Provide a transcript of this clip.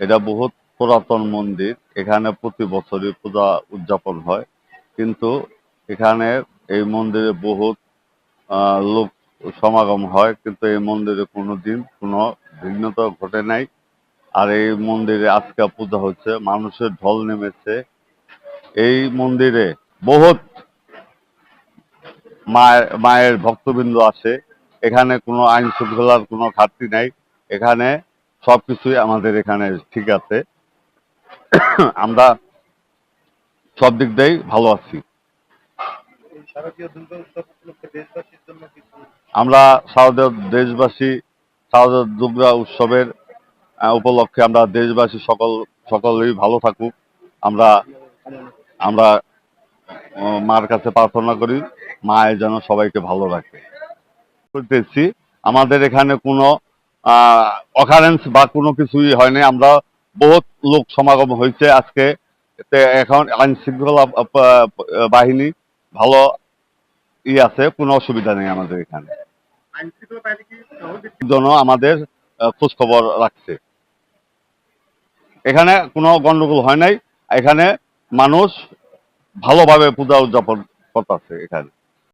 এটা বহুত পুরাতন মন্দির। এখানে প্রতি বছরই পূজা উদযাপন হয়। কিন্তু এখানে এই মন্দিরে বহুত লোক সমাগম হয়। কিন্তু এই মন্দিরে কোনোদিন কোনো ভিন্নতা ঘটে নাই। আর এই মন্দিরে আজকে পূজা হচ্ছে, মানুষের ঢল নেমেছে। এই মন্দিরে বহুত মায়ের মায়ের ভক্তবৃন্দ আসে। এখানে কোনো আইন শৃঙ্খলার কোনো ঘাটতি নাই। এখানে সবকিছুই আমাদের এখানে ঠিক আছে। আমরা সব দিক দিয়েই ভালো আছি। এই শারদীয় আমরা দেশবাসী সাউদের দুর্গা উৎসবের উপলক্ষে আমরা দেশবাসী সকল সকলেই ভালো থাকুক। আমরা আমরা মার কাছে প্রার্থনা করি মা যেন সবাইকে ভালো রাখে। করতেছি আমাদের এখানে কোনো অকারেন্স বা কোনো কিছুই হয়নি আমরা বহুত লোক সমাগম হয়েছে আজকে। এখন আইন শৃঙ্খলা বাহিনী ভালো ই আছে, কোনো অসুবিধা নেই আমাদের এখানে। জন্য আমাদের খোঁজ খবর রাখছে। এখানে কোনো গন্ডগোল হয় নাই। এখানে মানুষ ভালোভাবে পূজা উদযাপন করতেছে এখানে।